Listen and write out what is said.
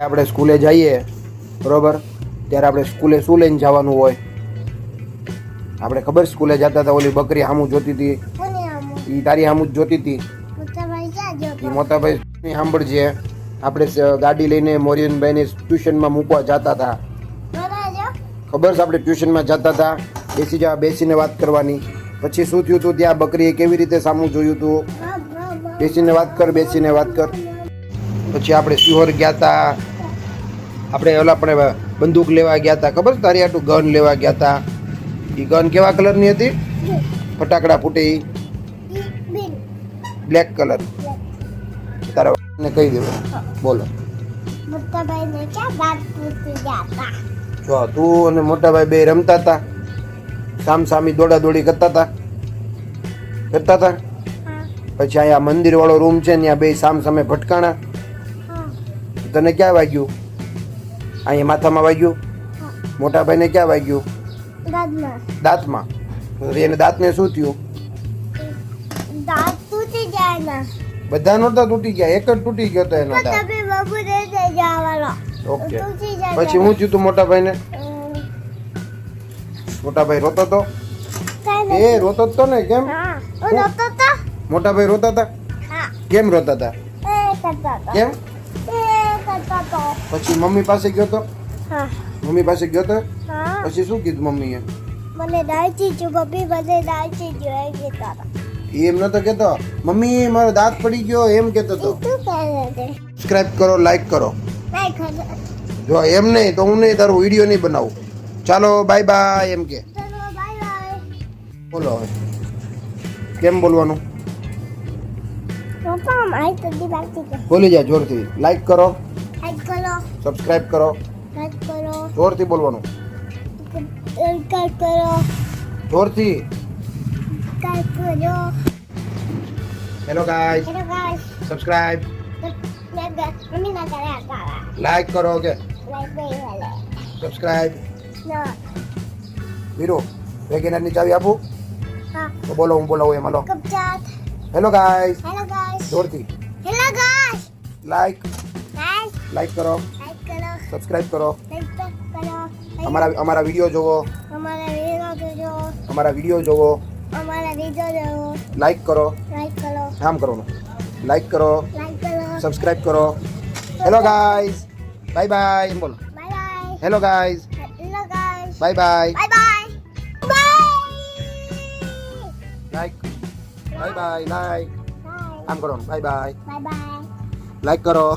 આપણે સ્કૂલે જઈએ બરોબર? ત્યારે આપણે સ્કૂલે શું લઈને જવાનું હોય? આપણે ખબર સ્કૂલે જતા હતા ઓલી બકરી સામું જોતી હતી? એ તારી સામું જ જોતી હતી. એ મોટાભાઈ સાંભળજે? આપણે ગાડી લઈને મોરિયનભાઈને ટ્યુશનમાં મૂકવા જતા હતા. ખબર છે આપણે ટ્યુશનમાં જતા હતા? બેસી જવા બેસીને વાત કરવાની. પછી શું થયું હતું ત્યાં બકરીએ કેવી રીતે સામું જોયું હતું બેસીને વાત કર બેસીને વાત કર. પછી આપણે સિહોર ગયા હતા આપણે ઓલા પણ બંદૂક લેવા ગયા હતા ખબર તારી આટલું ગન લેવા ગયા હતા? એ ગન કેવા કલરની હતી? ફટાકડા ફૂટે. બ્લેક કલર તારા ને કહી દેવું બોલો. જો તું અને મોટાભાઈ બે રમતા હતા. સામ સામી દોડા દોડી કરતા હતા. કરતા હતા? પછી અહીંયા મંદિર વાળો રૂમ છે ત્યાં બે સામ સામે ભટકાણા તને ક્યાં વાગ્યું? અહીંયા માથામાં વાગ્યું? મોટા ભાઈને ક્યાં વાગ્યું? દાંતમાં. એને દાંતને શું થયું? બધા નહોતા તૂટી ગયા એક જ તૂટી ગયો તો એનો દાંત. ઓકે. પછી હું થયું તું મોટા ભાઈને મોટા ભાઈ રોતો તો? એ રોતો તો ને કેમ? મોટા ભાઈ રોતા હતા કેમ રોતા હતા કેમ? પછી મમ્મી પાસે ગયો તો? હા. મમ્મી પાસે ગયો તો? હા. પછી શું કીધું મમ્મીએ? મને દાયચી જો પપ્પી મને દાયચી જો એ કીધા હતા. એમ નતો કેતો મમ્મી મારો દાંત પડી ગયો એમ કેતો તો. સબસ્ક્રાઇબ કરો લાઈક કરો. જો એમ નહીં તો હું નહીં તારો વીડિયો નહીં બનાવું. ચાલો બાય બાય એમ કે. ચલો બાય બાય બોલો હવે. કેમ બોલવાનું? બોલી જા જોરથી. લાઈક કરો. સબસ્ક્રાઇબ કરો. લાઈક કરો. જોરથી બોલવાનું. લાઈક કરો. જોરથી. લાઈક કરો. Hello guys hello guys subscribe like કરો કે. સબસ્ક્રાઇબ વીરો વેગેનરની ચાવી આપું? તો બોલો હું બોલાવું એમાં લો હેલો ગાઈસ હેલો ગાઈસ જોરથી. હેલો ગાઈસ લાઈક લાઈક કરો. સબસ્ક્રાઇબ કરો. અમારા અમારા વીડિયો જોવો. અમારા વિડિયો જોજો. અમારા વીડિયો જોવો. અમારા વિડિયો જોવો લાઈક કરો. લાઈક કરો. આમ કરો. લાઈક કરો. સબસ્ક્રાઇબ કરો. હેલો ગાઈસ બાય બાય એમ બોલો. Bye bye hello guys bye bye bye bye bye like bye bye like આમ બાય બાય બાય લાઈક કરો.